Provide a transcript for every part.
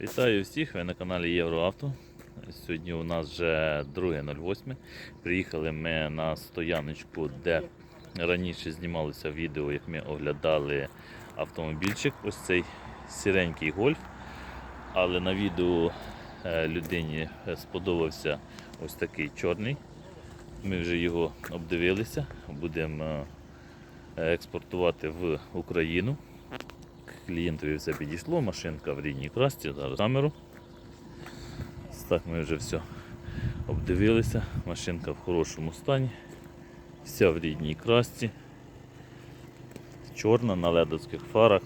Вітаю всіх, ви на каналі Євроавто. Сьогодні у нас вже 2.08. Приїхали ми на стояночку, де раніше знімалося відео, як ми оглядали автомобільчик. Ось цей сіренький гольф. Але на відео е, людині сподобався ось такий чорний. Ми вже його обдивилися, будемо е, експортувати в Україну. Клієнтові все підійшло, машинка в рідній красці, зараз камеру. Так ми вже все обдивилися. Машинка в хорошому стані. Вся в рідній красці. Чорна на ледовських фарах.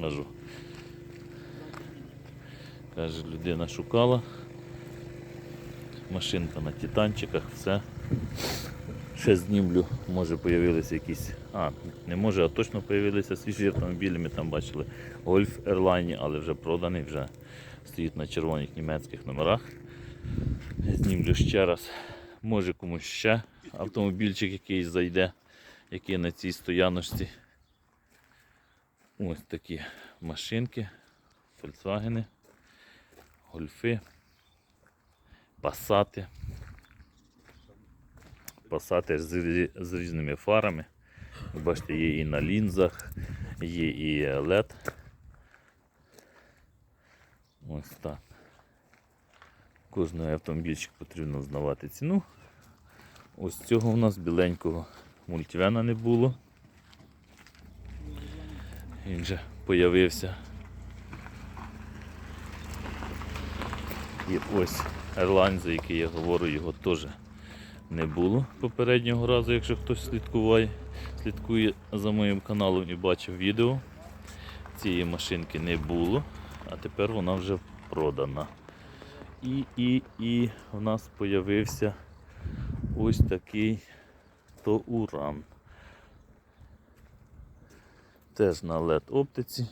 Кажу. Каже, людина шукала. Машинка на титанчиках, все. Ще знімлю, може появилися якісь. А, не може, а точно появилися свіжі автомобілі. Ми там бачили Golf Airline, але вже проданий, вже стоїть на червоних німецьких номерах. Знімлю ще раз. Може комусь ще автомобільчик якийсь зайде, який на цій стояночці. Ось такі машинки, Volkswagen, гольфи, пасати. Пасати з, з різними фарами. Бачите, є і на лінзах, є і LED. Ось так. Кожного автомобільчик потрібно знавати ціну. Ось цього у нас біленького мультивена не було. Він же появився. І ось за який я говорю, його теж не було попереднього разу, якщо хтось слідкує, слідкує за моїм каналом і бачив відео. Цієї машинки не було, а тепер вона вже продана. І, і, і в нас з'явився ось такий Тоуран. Теж на LED оптиці,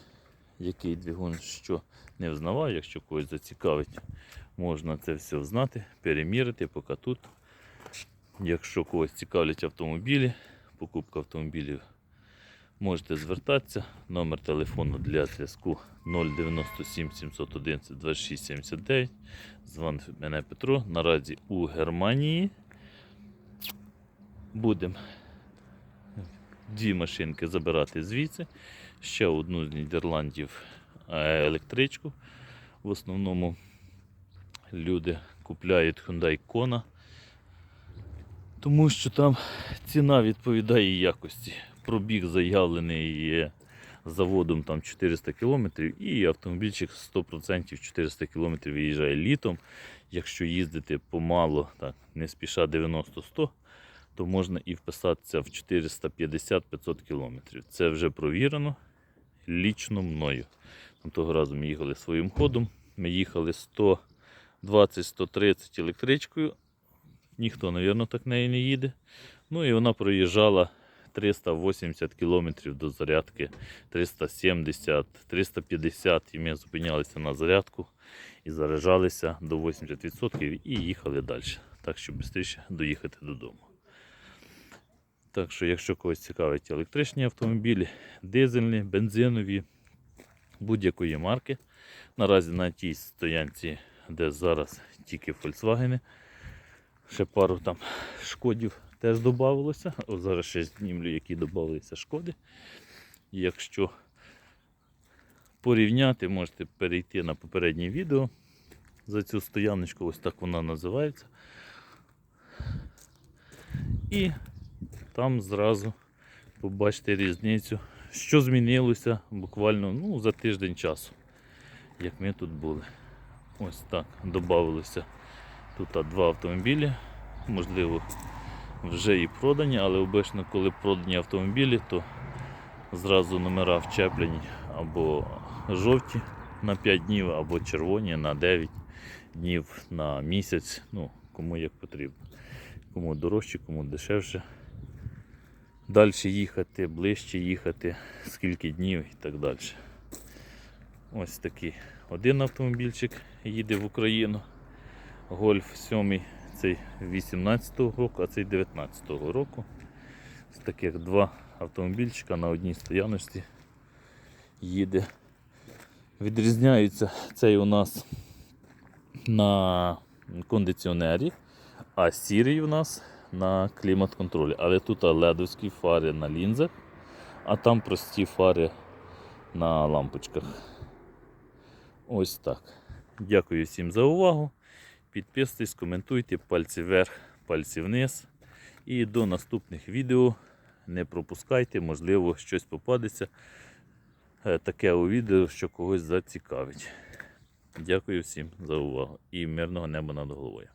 який двигун що не взнавав, якщо когось зацікавить, можна це все знати, перемірити, поки тут. Якщо когось цікавлять автомобілі, покупка автомобілів, можете звертатися. Номер телефону для зв'язку 097 711 26 79. Звонить мене Петро. Наразі у Германії. Будемо дві машинки забирати звідси. Ще одну з Нідерландів е, електричку. В основному люди купляють Hyundai Kona тому що там ціна відповідає якості. Пробіг заявлений е, заводом там 400 км і автомобільчик 100% 400 км виїжджає літом. Якщо їздити помало, так, не спіша 90-100, то можна і вписатися в 450-500 км. Це вже провірено лічно мною. Там того разу ми їхали своїм ходом. Ми їхали 120-130 електричкою, Ніхто, мабуть, так нею не їде. Ну і вона проїжджала 380 км до зарядки, 370, 350 і ми зупинялися на зарядку і заряджалися до 80% і їхали далі. Так, щоб швидше доїхати додому. Так що, якщо когось цікавить електричні автомобілі, дизельні, бензинові, будь-якої марки. Наразі на тій стоянці, де зараз тільки Volkswagen, Ще пару там шкодів теж додавалося. Зараз ще знімлю, які додалися шкоди. Якщо порівняти, можете перейти на попереднє відео за цю стояночку, ось так вона називається. І там зразу побачите різницю, що змінилося буквально ну, за тиждень часу, як ми тут були. Ось так додавалося. Тут два автомобілі, можливо, вже і продані, але обично, коли продані автомобілі, то зразу номера вчеплені або жовті на 5 днів, або червоні на 9 днів на місяць. Ну, кому як потрібно. Кому дорожче, кому дешевше. Далі їхати, ближче їхати, скільки днів і так далі. Ось такий один автомобільчик їде в Україну. Гольф 7 цей 18-го року, а цей 19-го року. З таких два автомобільчика на одній стояночці їде Відрізняються цей у нас на кондиціонері, а сірий у нас на клімат-контролі. Але тут ледовські фари на лінзах, а там прості фари на лампочках. Ось так. Дякую всім за увагу. Підписуйтесь, коментуйте, пальці вверх, пальці вниз. І до наступних відео не пропускайте, можливо, щось попадеться е, таке у відео, що когось зацікавить. Дякую всім за увагу і мирного неба над головою.